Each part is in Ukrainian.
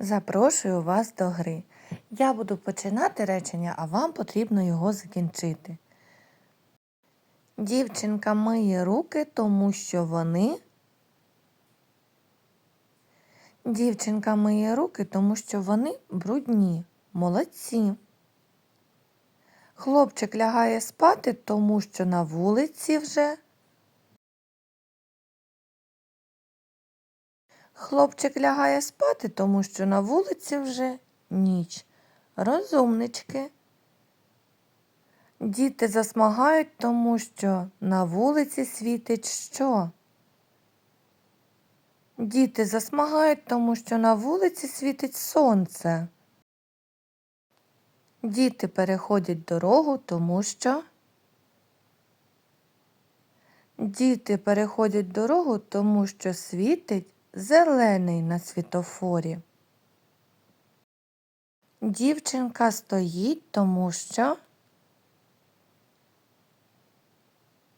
Запрошую вас до гри. Я буду починати речення, а вам потрібно його закінчити. Дівчинка миє руки, тому що вони. Дівчинка миє руки, тому що вони брудні. Молодці. Хлопчик лягає спати, тому що на вулиці вже. Хлопчик лягає спати, тому що на вулиці вже ніч. Розумнички. Діти засмагають, тому що на вулиці світить що? Діти засмагають, тому що на вулиці світить сонце. Діти переходять дорогу, тому що. Діти переходять дорогу, тому що світить зелений на світофорі. Дівчинка стоїть, тому що.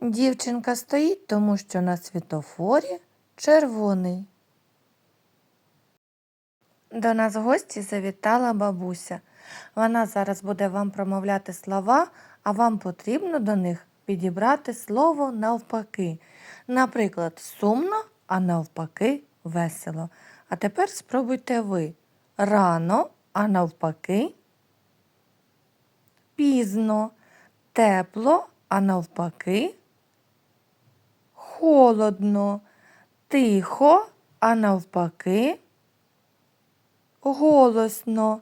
Дівчинка стоїть, тому що на світофорі червоний. До нас в гості завітала бабуся. Вона зараз буде вам промовляти слова, а вам потрібно до них підібрати слово навпаки. Наприклад, сумно, а навпаки весело. А тепер спробуйте ви. Рано, а навпаки. Пізно, тепло, а навпаки. Холодно, тихо, а навпаки. Голосно,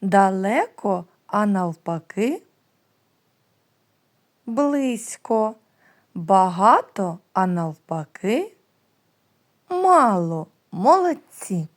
далеко, а навпаки. Близько, багато, а навпаки. Мало, молодці.